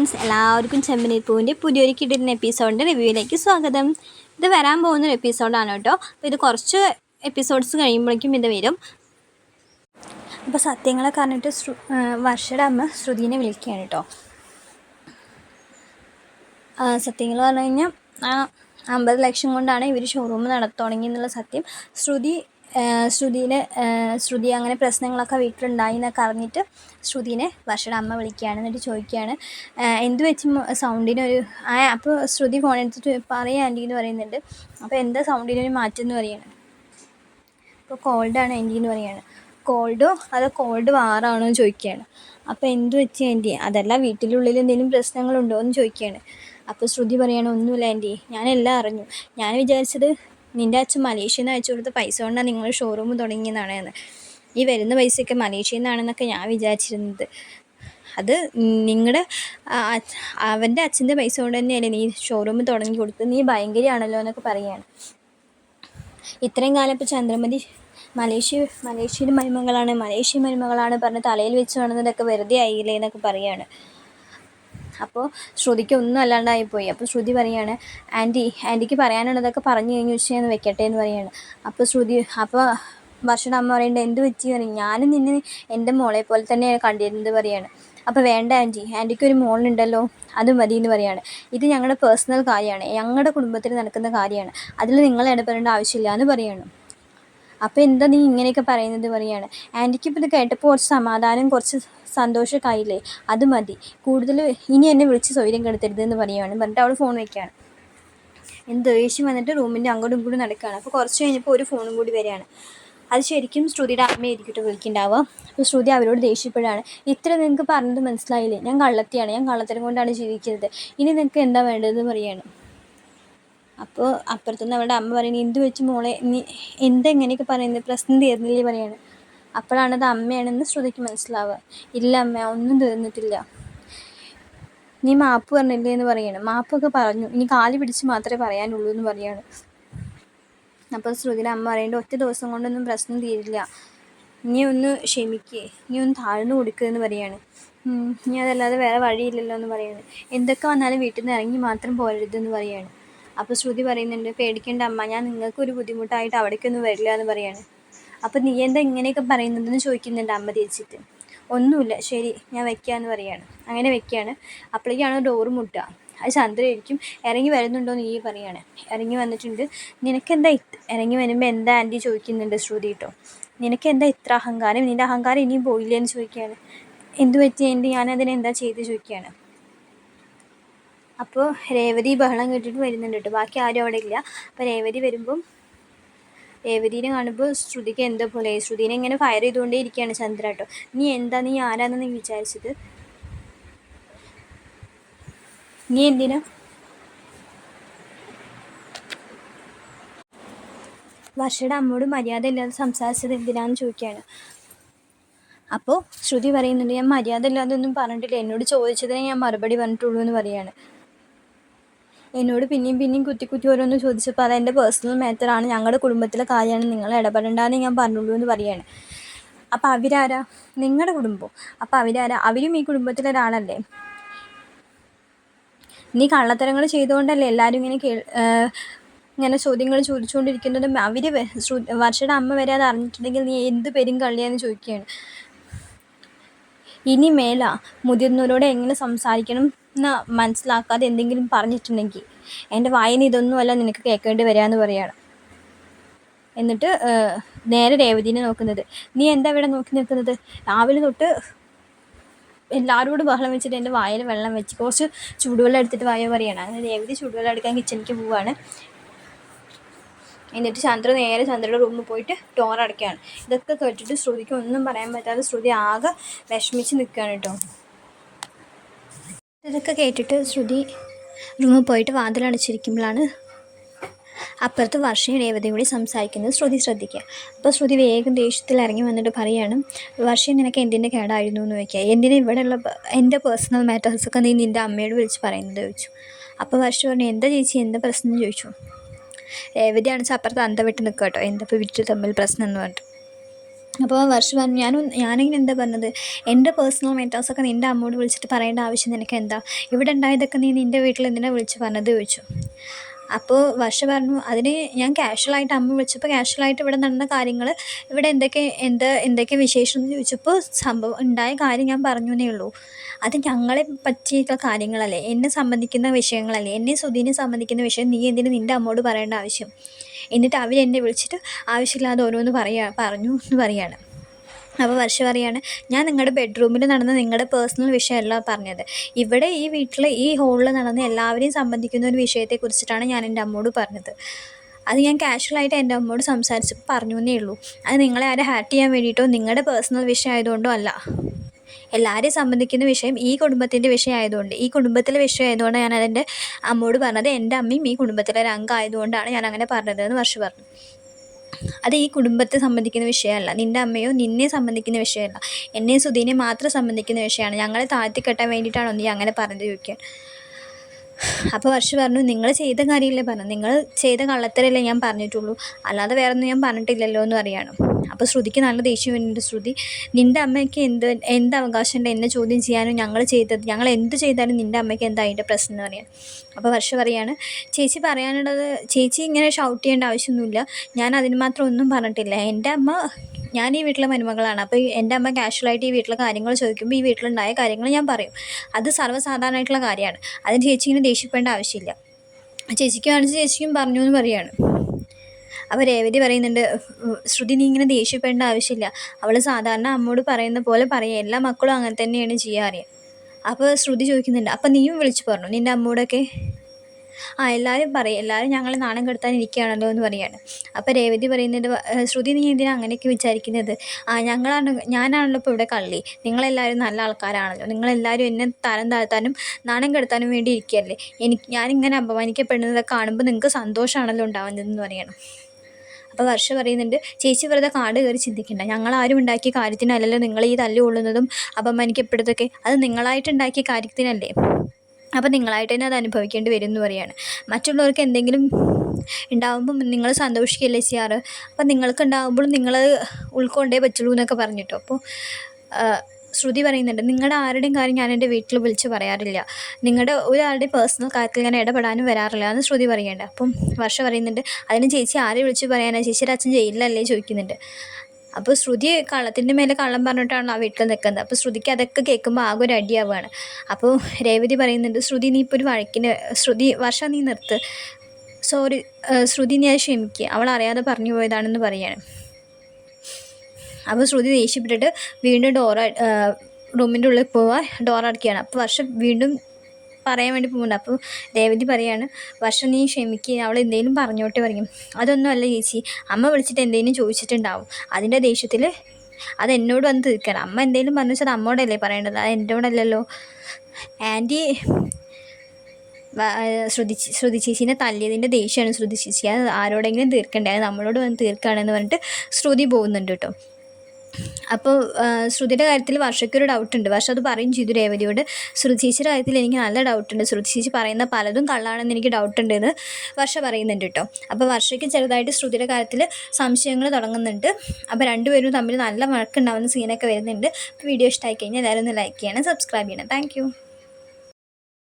Friends എല്ലാവർക്കും ചെമ്പനീർ പൂവിന്റെ പുതിയൊരു കിട്ടുന്ന എപ്പിസോഡിന്റെ റിവ്യൂയിലേക്ക് സ്വാഗതം. ഇത് വരാൻ പോകുന്ന ഒരു എപ്പിസോഡാണ് കേട്ടോ. അപ്പോൾ ഇത് കുറച്ച് എപ്പിസോഡ്സ് കഴിയുമ്പോഴേക്കും ഇത് വരും. അപ്പോൾ സത്യങ്ങളെ ശ്രു വർഷയുടെ അമ്മ ശ്രുതിനെ വിളിക്കുകയാണ് കേട്ടോ. സത്യങ്ങൾ പറഞ്ഞു കഴിഞ്ഞാൽ അമ്പത് ലക്ഷം കൊണ്ടാണ് ഇവർ ഷോറൂം നടത്തി എന്നുള്ള സത്യം. ശ്രുതി ശ്രുതിനെ ശ്രുതി അങ്ങനെ പ്രശ്നങ്ങളൊക്കെ വീട്ടിലുണ്ടായി എന്നൊക്കെ അറിഞ്ഞിട്ട് ശ്രുതിനെ വർഷയുടെ അമ്മ വിളിക്കുകയാണ് എന്നിട്ട് ചോദിക്കുകയാണ് എന്ത് വെച്ച് സൗണ്ടിനൊരു ആ അപ്പോൾ ശ്രുതി ഫോൺ എടുത്തിട്ട് പറയാം ആന്റി എന്ന് പറയുന്നുണ്ട്. അപ്പോൾ എന്താ സൗണ്ടിനൊരു മാറ്റം എന്ന് പറയുകയാണ് ഇപ്പോൾ കോൾഡാണ് ആന്റി എന്ന് പറയുകയാണ് കോൾഡോ അതോ കോൾഡ് വാറാണോ എന്ന് ചോദിക്കുകയാണ്. അപ്പോൾ എന്ത് വെച്ച് ആന്റി അതല്ല വീട്ടിലുള്ളിൽ എന്തെങ്കിലും പ്രശ്നങ്ങളുണ്ടോ എന്ന് ചോദിക്കുകയാണ്. അപ്പോൾ ശ്രുതി പറയാണ് ഒന്നുമില്ല ആന്റി ഞാനെല്ലാം അറിഞ്ഞു. ഞാൻ വിചാരിച്ചത് നിന്റെ അച്ഛൻ മലേഷ്യയിൽ നിന്ന് അയച്ചു കൊടുത്ത പൈസ കൊണ്ടാണ് നിങ്ങൾ ഷോറൂം തുടങ്ങിയതാണ് എന്ന് ഈ വരുന്ന പൈസയൊക്കെ മലേഷ്യയിൽ നിന്നാണെന്നൊക്കെ ഞാൻ വിചാരിച്ചിരുന്നത്. അത് നിങ്ങളുടെ അവന്റെ അച്ഛന്റെ പൈസ കൊണ്ട് തന്നെയല്ലേ നീ ഷോറൂം തുടങ്ങി കൊടുത്തത്? നീ ഭയങ്കരമാണല്ലോ എന്നൊക്കെ പറയുകയാണ് ഇത്രയും കാലം ഇപ്പോൾ ചന്ദ്രമതി മലേഷ്യ മലേഷ്യയിലെ മരുമകളാണ് മലേഷ്യ മരുമകളാണ് പറഞ്ഞ് തലയിൽ വെച്ച് കാണുന്നതൊക്കെ വെറുതെ ആയില്ലേ എന്നൊക്കെ പറയുകയാണ് അപ്പോൾ ശ്രുതിക്ക് ഒന്നും അല്ലാണ്ടായിപ്പോയി അപ്പോൾ ശ്രുതി പറയാണ് ആന്റി ആന്റിക്ക് പറയാനുള്ളതൊക്കെ പറഞ്ഞു കഴിഞ്ഞ് ഉച്ചയെന്ന് വെക്കട്ടെ എന്ന് പറയാണ്. അപ്പോൾ ശ്രുതി അപ്പോൾ വർഷയുടെ അമ്മ പറയേണ്ടത് എന്ത് പറ്റി പറയും ഞാനും നിന്നെ എന്റെ മോളെ പോലെ തന്നെയാണ് കണ്ടിരുന്നത് പറയാണ്. അപ്പോൾ വേണ്ട ആന്റി ആന്റിക്ക് ഒരു മോളുണ്ടല്ലോ അത് മതി എന്ന് പറയാണ്. ഇത് ഞങ്ങളുടെ പേഴ്സണൽ കാര്യമാണ് ഞങ്ങളുടെ കുടുംബത്തിൽ നടക്കുന്ന കാര്യമാണ്. അതിൽ നിങ്ങൾ ഇടപെടേണ്ട ആവശ്യമില്ല എന്ന് പറയാണ്. അപ്പോൾ എന്താ നീ ഇങ്ങനെയൊക്കെ പറയുന്നത് പറയാണ്. ആന്റിക്കിപ്പോൾ ഇത് കേട്ടപ്പോൾ കുറച്ച് സമാധാനം കുറച്ച് സന്തോഷമൊക്കെ അത് മതി. കൂടുതൽ ഇനി എന്നെ വിളിച്ച് സൗകര്യം കെടുത്തരുത് എന്ന് പറയുകയാണ് പറഞ്ഞിട്ട് അവൾ ഫോൺ വയ്ക്കുകയാണ് എന്ത് ദേഷ്യം വന്നിട്ട് റൂമിന്റെ അങ്ങോട്ടും ഇങ്ങോട്ടും നടക്കുകയാണ് അപ്പോൾ കുറച്ച് കഴിഞ്ഞപ്പോൾ ഒരു ഫോണും കൂടി വരികയാണ്. അത് ശരിക്കും ശ്രുതിയുടെ അമ്മയായിരിക്കട്ടെ വിളിക്കുന്നുണ്ടാവുക അപ്പോൾ ശ്രുതി അവരോട് ദേഷ്യപ്പെടുകയാണ്. ഇത്ര നിങ്ങൾക്ക് പറഞ്ഞത് മനസ്സിലായില്ലേ? ഞാൻ കള്ളത്തിയാണ്. ഞാൻ കള്ളത്തരം കൊണ്ടാണ് ജീവിക്കുന്നത്. ഇനി നിങ്ങൾക്ക് എന്താ വേണ്ടതെന്ന് പറയുകയാണ് അപ്പോൾ അപ്പുറത്തുനിന്ന് അവളുടെ അമ്മ പറയുന്നത് എന്ത് വെച്ച് മോളെ? നീ എന്തെങ്ങനെയൊക്കെ പറയുന്നത് പ്രശ്നം തീർന്നില്ലേ? പറയാണ്. അപ്പോഴാണ് അത് അമ്മയാണെന്ന് ശ്രുതിക്ക് മനസ്സിലാവുക. ഇല്ല അമ്മ ഒന്നും തീർന്നിട്ടില്ല. നീ മാപ്പ് പറഞ്ഞില്ലേ? എന്ന് പറയാണ്. മാപ്പൊക്കെ പറഞ്ഞു. ഇനി കാൽ പിടിച്ച് മാത്രമേ പറയാനുള്ളൂ എന്ന് പറയാണ്. അപ്പോൾ ശ്രുതിയുടെ അമ്മ പറയേണ്ട ഒറ്റ ദിവസം കൊണ്ടൊന്നും പ്രശ്നം തീരില്ല. നീ ഒന്ന് ക്ഷമിക്കേ. നീ ഒന്ന് താഴ്ന്നു കൊടുക്കുക എന്ന് പറയാണ്. നീ അതല്ലാതെ വേറെ വഴിയില്ലല്ലോ എന്ന് പറയാണ്. എന്തൊക്കെ വന്നാലും വീട്ടിൽ നിന്ന് ഇറങ്ങി മാത്രം പോരരുതെന്ന് പറയാണ്. അപ്പോൾ ശ്രുതി പറയുന്നുണ്ട് പേടിക്കേണ്ട അമ്മ ഞാൻ നിങ്ങൾക്കൊരു ബുദ്ധിമുട്ടായിട്ട് അവിടേക്കൊന്നും വരില്ല എന്ന് പറയാണ്. അപ്പോൾ നീ എന്താ ഇങ്ങനെയൊക്കെ പറയുന്നതെന്ന് ചോദിക്കുന്നുണ്ട് അമ്മ തിരിച്ചിട്ട്. ഒന്നുമില്ല ശരി ഞാൻ വെക്കാന്ന് പറയാണ്. അങ്ങനെ വെക്കുകയാണ് അപ്പോഴേക്കാണ് ഡോറ് മുട്ടുക. അത് ചന്ദ്രയായിരിക്കും ഇറങ്ങി വരുന്നുണ്ടോ നീ പറയാണ്. ഇറങ്ങി വന്നിട്ടുണ്ട്. നിനക്കെന്താ ഇറങ്ങി വരുമ്പോൾ എന്താ ആന്റി ചോദിക്കുന്നുണ്ട് ശ്രുതി കേട്ടോ നിനക്കെന്താ ഇത്ര അഹങ്കാരം? നിന്റെ അഹങ്കാരം ഇനിയും പോയില്ലേ എന്ന് ചോദിക്കുകയാണ്. എന്തു പറ്റി എന്റെ ഞാനതിനെ എന്താ ചെയ്ത് ചോദിക്കുകയാണ്. അപ്പോൾ രേവതി ബഹളം കേട്ടിട്ട് വരുന്നുണ്ട് കേട്ടോ. ബാക്കി ആരും അവിടെ ഇല്ല. അപ്പോൾ രേവതി വരുമ്പം രേവതിനെ കാണുമ്പോൾ ശ്രുതിക്ക് എന്തോ പോലെ? ശ്രുതിനെ ഇങ്ങനെ ഫയർ ചെയ്തുകൊണ്ടേ ഇരിക്കുകയാണ് ചന്ദ്ര കേട്ടോ. നീ എന്താ? നീ ആരാന്നു നീ വിചാരിച്ചത്? നീ എന്തിനാ? വർഷയുടെ അമ്മയോട് മര്യാദ ഇല്ലാതെ സംസാരിച്ചത് എന്തിനാന്ന് ചോദിക്കുകയാണ്. അപ്പോൾ ശ്രുതി പറയുന്നുണ്ട് ഞാൻ മര്യാദ ഇല്ലാതെ ഒന്നും പറഞ്ഞിട്ടില്ല. എന്നോട് ചോദിച്ചതിനെ ഞാൻ മറുപടി പറഞ്ഞിട്ടുള്ളൂ എന്ന് പറയാണ്. എന്നോട് പിന്നെയും പിന്നെയും കുത്തി കുത്തി ഓരോന്ന് ചോദിച്ചപ്പോൾ അത് എന്റെ പേഴ്സണൽ മാറ്ററാണ് ഞങ്ങളുടെ കുടുംബത്തിലെ കാര്യമാണ്. നിങ്ങൾ ഇടപെടണ്ടെന്ന് ഞാൻ പറഞ്ഞുള്ളൂ എന്ന് പറയുകയാണ് അപ്പോൾ അവരാരാ? നിങ്ങളുടെ കുടുംബം. അപ്പോൾ അവരാരാ? അവരും ഈ കുടുംബത്തിലെ ഒരാളല്ലേ? നീ കള്ളത്തരങ്ങൾ ചെയ്തുകൊണ്ടല്ലേ എല്ലാവരും ഇങ്ങനെ കേ ഇങ്ങനെ ചോദ്യങ്ങൾ ചോദിച്ചുകൊണ്ടിരിക്കുന്നത്? അവർ വർഷയുടെ അമ്മ വരെ അത് അറിഞ്ഞിട്ടുണ്ടെങ്കിൽ നീ എന്ത് പേരും കള്ളിയാന്ന് ചോദിക്കുകയാണ്. ഇനി മേല മുതിർന്നവരോട് എങ്ങനെ സംസാരിക്കണം? എന്ന് മനസ്സിലാക്കാതെ എന്തെങ്കിലും പറഞ്ഞിട്ടുണ്ടെങ്കിൽ എന്റെ വായന ഇതൊന്നുമല്ല നിനക്ക് കേൾക്കേണ്ടി വരിക പറയുകയാണ് എന്നിട്ട് നേരെ രേവതിനെ നോക്കുന്നത്. നീ എന്താ ഇവിടെ നോക്കി നിൽക്കുന്നത്? രാവിലെ തൊട്ട് എല്ലാവരോടും ബഹളം വെച്ചിട്ട് എന്റെ വായിൽ വെള്ളം വെച്ച് കുറച്ച് ചൂടുവെള്ളം എടുത്തിട്ട് വായോ പറയണം. അങ്ങനെ രേവതി ചൂടുവെള്ളം എടുക്കാൻ കിച്ചണിക്ക് പോവുകയാണ് എന്നിട്ട് ചന്ദ്ര നേരെ ചന്ദ്രയുടെ റൂമിൽ പോയിട്ട് ടോർ അടയ്ക്കുകയാണ് ഇതൊക്കെ കേട്ടിട്ട് ശ്രുതിക്ക് ഒന്നും പറയാൻ പറ്റാതെ ശ്രുതി ആകെ വിഷമിച്ച് നിൽക്കുകയാണ് കേട്ടോ. ഇതൊക്കെ കേട്ടിട്ട് ശ്രുതി റൂമിൽ പോയിട്ട് വാതിലടച്ചിരിക്കുമ്പോഴാണ് അപ്പുറത്ത് വർഷയും രേവതയും കൂടി സംസാരിക്കുന്നത് ശ്രുതി ശ്രദ്ധിക്കുക. അപ്പോൾ ശ്രുതി വേഗം ദേഷ്യത്തിൽ ഇറങ്ങി വന്നിട്ട് പറയുകയാണ് വർഷയും നിനക്ക് എന്തിന്റെ കേടായിരുന്നു എന്ന് ചോദിക്കുക. എന്തിനെ ഇവിടെയുള്ള എന്റെ പേഴ്സണൽ മാറ്റേഴ്സൊക്കെ നീ നിന്റെ അമ്മയോട് വിളിച്ച് പറയുന്നത്? ചോദിച്ചു. അപ്പോൾ വർഷം പറഞ്ഞു എന്താ ചേച്ചി എന്താ പ്രശ്നം? ചോദിച്ചു. രേവതിയാണ് അപ്പുറത്ത് അന്ത വിട്ട് നിൽക്കുക കേട്ടോ. എന്താ ഇപ്പോൾ വിറ്റ് തമ്മിൽ പ്രശ്നം എന്ന് പറഞ്ഞിട്ട്. അപ്പോൾ വർഷ പറഞ്ഞു ഞാനും ഞാനിങ്ങനെ എന്താ പറഞ്ഞത്? എന്റെ പേഴ്സണൽ മെറ്റേഴ്സൊക്കെ നിന്റെ അമ്മോട് വിളിച്ചിട്ട് പറയേണ്ട ആവശ്യം നിനക്ക് എന്താ ഇവിടെ ഉണ്ടായതൊക്കെ നീ നിന്റെ വീട്ടിൽ എന്തിനാണ് വിളിച്ച് പറഞ്ഞത് ചോദിച്ചു. അപ്പോൾ വർഷ പറഞ്ഞു അതിന് ഞാൻ കാഷ്വലായിട്ട് അമ്മ വിളിച്ചപ്പോൾ കാഷ്വലായിട്ട് ഇവിടെ നടന്ന കാര്യങ്ങൾ ഇവിടെ എന്തൊക്കെ എന്താ എന്തൊക്കെ വിശേഷം എന്ന് ചോദിച്ചപ്പോൾ സംഭവം ഉണ്ടായ കാര്യം ഞാൻ പറഞ്ഞു എന്നേ ഉള്ളൂ. അത് ഞങ്ങളെ പറ്റിയിട്ടുള്ള കാര്യങ്ങളല്ലേ? എന്നെ സംബന്ധിക്കുന്ന വിഷയങ്ങളല്ലേ? എന്നെ സുധീനെ സംബന്ധിക്കുന്ന വിഷയം നീ എന്തിനു നിന്റെ അമ്മോട് പറയേണ്ട ആവശ്യം? എന്നിട്ട് അവരെന്നെ വിളിച്ചിട്ട് ആവശ്യമില്ലാതെ ഓരോന്ന് പറയാ പറഞ്ഞു എന്ന് പറയാണ്. അപ്പോൾ വർഷ പറയാണ് ഞാൻ നിങ്ങളുടെ ബെഡ്റൂമിൽ നടന്ന നിങ്ങളുടെ പേഴ്സണൽ വിഷയമല്ല പറഞ്ഞത്. ഇവിടെ ഈ വീട്ടിൽ ഈ ഹോളിൽ നടന്ന എല്ലാവരെയും സംബന്ധിക്കുന്ന ഒരു വിഷയത്തെക്കുറിച്ചിട്ടാണ് ഞാൻ എന്റെ അമ്മോട് പറഞ്ഞത്. അത് ഞാൻ കാഷ്വലായിട്ട് എന്റെ അമ്മയോട് സംസാരിച്ചപ്പോൾ പറഞ്ഞു എന്നേ ഉള്ളൂ. അത് നിങ്ങളെ ആരെ ഹാറ്റ് ചെയ്യാൻ വേണ്ടിയിട്ടോ നിങ്ങളുടെ പേഴ്സണൽ വിഷയം ആയതുകൊണ്ടോ അല്ല. എല്ലാവരെയും സംബന്ധിക്കുന്ന വിഷയം ഈ കുടുംബത്തിന്റെ വിഷയം ആയതുകൊണ്ട് ഈ കുടുംബത്തിലെ വിഷയം ആയതുകൊണ്ട് ഞാൻ അതെന്റെ അമ്മയോട് പറഞ്ഞത് എന്റെ അമ്മയും ഈ കുടുംബത്തിലെ ഒരു അംഗമായതുകൊണ്ടാണ് ഞാൻ അങ്ങനെ പറഞ്ഞതെന്ന് വർഷം പറഞ്ഞു. അത് ഈ കുടുംബത്തെ സംബന്ധിക്കുന്ന വിഷയമല്ല. നിന്റെ അമ്മയോ നിന്നെ സംബന്ധിക്കുന്ന വിഷയമല്ല. എന്നെ സുധീനെ മാത്രം സംബന്ധിക്കുന്ന വിഷയമാണ്. ഞങ്ങളെ താഴ്ത്തി കെട്ടാൻ വേണ്ടിയിട്ടാണോ നീ അങ്ങനെ പറഞ്ഞു ചോദിക്കാൻ. അപ്പോൾ വർഷ പറഞ്ഞു നിങ്ങൾ ചെയ്ത കാര്യമല്ലേ പറഞ്ഞു നിങ്ങൾ ചെയ്ത കള്ളത്തരല്ലേ ഞാൻ പറഞ്ഞിട്ടുള്ളൂ. അല്ലാതെ വേറെ ഒന്നും ഞാൻ പറഞ്ഞിട്ടില്ലല്ലോ എന്ന് പറയാണ്. അപ്പോൾ ശ്രുതിക്ക് നല്ല ദേഷ്യം വരുന്നുണ്ട്. ശ്രുതി നിന്റെ അമ്മയ്ക്ക് എന്ത് എന്ത് അവകാശമുണ്ട്? എന്നെ ചോദ്യം ചെയ്യാനും ഞങ്ങൾ ചെയ്തത് ഞങ്ങൾ എന്ത് ചെയ്താലും നിന്റെ അമ്മയ്ക്ക് എന്താ അതിന്റെ പ്രശ്നം എന്ന് പറയാൻ അപ്പോൾ വർഷ പറയാണ് ചേച്ചി പറയാനുള്ളത് ചേച്ചി ഇങ്ങനെ ഷൗട്ട് ചെയ്യേണ്ട ആവശ്യമൊന്നുമില്ല. ഞാൻ അതിന് മാത്രം ഒന്നും പറഞ്ഞിട്ടില്ല. എന്റെ അമ്മ ഞാൻ ഈ വീട്ടിലെ മരുമകളാണ്. അപ്പോൾ എന്റെ അമ്മ കാഷ്വലായിട്ട് ഈ വീട്ടിലെ കാര്യങ്ങൾ ചോദിക്കുമ്പോൾ ഈ വീട്ടിലുണ്ടായ കാര്യങ്ങൾ ഞാൻ പറയും. അത് സർവസാധാരണമായിട്ടുള്ള കാര്യമാണ്. അതിന് ചേച്ചി ഇങ്ങനെ ദേഷ്യപ്പെടേണ്ട ആവശ്യമില്ല. ചേച്ചിക്ക് കാണിച്ച് ചേച്ചിക്കും പറഞ്ഞു എന്ന് പറയാണ്. അപ്പോൾ രേവതി പറയുന്നുണ്ട് ശ്രുതി നീ ഇങ്ങനെ ദേഷ്യപ്പെടേണ്ട ആവശ്യമില്ല. അവൾ സാധാരണ അമ്മോട് പറയുന്ന പോലെ പറയുക എല്ലാ മക്കളും അങ്ങനെ തന്നെയാണ് ചെയ്യാറിയ അപ്പോൾ ശ്രുതി ചോദിക്കുന്നുണ്ട് അപ്പം നീയും വിളിച്ചു പറഞ്ഞു? നിന്റെ അമ്മോടൊക്കെ ആ എല്ലാവരും പറയും. എല്ലാവരും ഞങ്ങൾ നാണം കെടുത്താൻ ഇരിക്കുകയാണല്ലോ എന്ന് പറയാണ്. അപ്പോൾ രേവതി പറയുന്നത് ശ്രുതി നീ എന്തിനാണ് അങ്ങനെയൊക്കെ വിചാരിക്കുന്നത്? ആ ഞങ്ങളാണ് ഞാനാണല്ലോ ഇപ്പോൾ ഇവിടെ കള്ളി. നിങ്ങളെല്ലാവരും നല്ല ആൾക്കാരാണല്ലോ. നിങ്ങളെല്ലാവരും എന്നെ തരം താഴ്ത്താനും നാണം കെടുത്താനും വേണ്ടി ഇരിക്കുകയല്ലേ. എനിക്ക് ഞാനിങ്ങനെ അപമാനിക്കപ്പെടുന്നത് കാണുമ്പോൾ നിങ്ങൾക്ക് സന്തോഷമാണല്ലോ ഉണ്ടാവുന്നതെന്ന് പറയണം. അപ്പോൾ വർഷ പറയുന്നുണ്ട് ചേച്ചി വെറുതെ കാട് കയറി ചിന്തിക്കണ്ട. ഞങ്ങൾ ആരും ഉണ്ടാക്കിയ കാര്യത്തിനല്ലല്ലോ നിങ്ങൾ ഈ തല്ലു കൊള്ളുന്നതും അപമാനിക്കപ്പെടുന്നതൊക്കെ അത് നിങ്ങളായിട്ടുണ്ടാക്കിയ കാര്യത്തിനല്ലേ. അപ്പോൾ നിങ്ങളായിട്ട് തന്നെ അത് അനുഭവിക്കേണ്ടി വരും എന്ന് പറയാണ്. മറ്റുള്ളവർക്ക് എന്തെങ്കിലും ഉണ്ടാകുമ്പം നിങ്ങൾ സന്തോഷിക്കുകയല്ലേ ചെയ്യാറ്? അപ്പം നിങ്ങൾക്ക് ഉണ്ടാകുമ്പോഴും നിങ്ങൾ ഉൾക്കൊണ്ടേ പറ്റുള്ളൂ എന്നൊക്കെ പറഞ്ഞിട്ടോ. അപ്പോൾ ശ്രുതി പറയുന്നുണ്ട് നിങ്ങളുടെ ആരുടെയും കാര്യം ഞാൻ എന്റെ വീട്ടിൽ വിളിച്ച് പറയാറില്ല. നിങ്ങളുടെ ഒരാളുടെയും പേഴ്സണൽ കാര്യത്തിൽ ഞാൻ ഇടപെടാനും വരാറില്ല എന്ന് ശ്രുതി പറയുന്നുണ്ട്. അപ്പം വർഷ പറയുന്നുണ്ട് അതിന് ചേച്ചി ആരെ വിളിച്ച് പറയാനാണ് ചേച്ചിയുടെ അച്ഛൻ ജയിലിലല്ലേ? ചോദിക്കുന്നുണ്ട്. അപ്പോൾ ശ്രുതി കള്ളത്തിന്റെ മേലെ കള്ളം പറഞ്ഞിട്ടാണ് ആ വീട്ടിൽ നിൽക്കുന്നത്. അപ്പോൾ ശ്രുതിക്ക് അതൊക്കെ കേൾക്കുമ്പോൾ ആകെ ഒരു അടിയാവുകയാണ്. അപ്പോൾ രേവതി പറയുന്നുണ്ട് ശ്രുതി നീ ഇപ്പോൾ ഒരു വഴക്കിന് ശ്രുതി വർഷ നീ നിർത്ത്. സോറി ശ്രുതി അത് ക്ഷമിക്കുക അവൾ അറിയാതെ പറഞ്ഞു പോയതാണെന്ന് പറയാണ്. അപ്പോൾ ശ്രുതി ദേഷ്യപ്പെട്ടിട്ട് വീണ്ടും ഡോറ റൂമിന്റെ ഉള്ളിൽ പോവാൻ ഡോർ അടക്കുകയാണ്. അപ്പോൾ വർഷം വീണ്ടും പറയാൻ വേണ്ടി പോകുന്നുണ്ട്. അപ്പോൾ രേവതി പറയാണ് വർഷം നീ ക്ഷമിക്കുക അവൾ എന്തെങ്കിലും പറഞ്ഞോട്ടേ പറയും. അതൊന്നുമല്ല ചേച്ചി. അമ്മ വിളിച്ചിട്ട് എന്തെങ്കിലും ചോദിച്ചിട്ടുണ്ടാവും. അതിന്റെ ദേഷ്യത്തിൽ അത് എന്നോട് വന്ന് തീർക്കണം അമ്മ എന്തെങ്കിലും പറഞ്ഞു വെച്ചാൽ അമ്മോടല്ലേ പറയേണ്ടത്? അത് എന്നോടല്ലല്ലോ. ആന്റി ശ്രുതി ശ്രുതി ചേച്ചീനെ തല്ലിയതിന്റെ ദേഷ്യമാണ് ശ്രുതി ചേച്ചി. അത് ആരോടെങ്കിലും തീർക്കണ്ടേ? അത് നമ്മളോട് വന്ന് തീർക്കുകയാണെന്ന് പറഞ്ഞിട്ട് ശ്രുതി പോകുന്നുണ്ട് കേട്ടോ. അപ്പോൾ ശ്രുതിയുടെ കാര്യത്തിൽ വർഷയ്ക്കൊരു ഡൗട്ടുണ്ട് വർഷ അത് പറയും ചെയ്തു രേവതിയോട്. ശ്രുതി ചേച്ചിയുടെ കാര്യത്തിൽ എനിക്ക് നല്ല ശ്രുതി ചേച്ചി പറയുന്ന പലതും കള്ളാണെന്ന് എനിക്ക് ഡൗട്ടുണ്ട് എന്ന് വർഷ പറയുന്നുണ്ട് കേട്ടോ. അപ്പോൾ വർഷയ്ക്ക് ചെറുതായിട്ട് ശ്രുതിയുടെ കാര്യത്തിൽ സംശയങ്ങൾ തുടങ്ങുന്നുണ്ട്. അപ്പോൾ രണ്ടുപേരും തമ്മിൽ നല്ല വഴക്കുണ്ടാവുന്ന സീനൊക്കെ വരുന്നുണ്ട്. വീഡിയോ ഇഷ്ടമായി കഴിഞ്ഞാൽ എല്ലാവരും ഒന്ന് ലൈക്ക് ചെയ്യണം സബ്സ്ക്രൈബ് ചെയ്യണം. താങ്ക്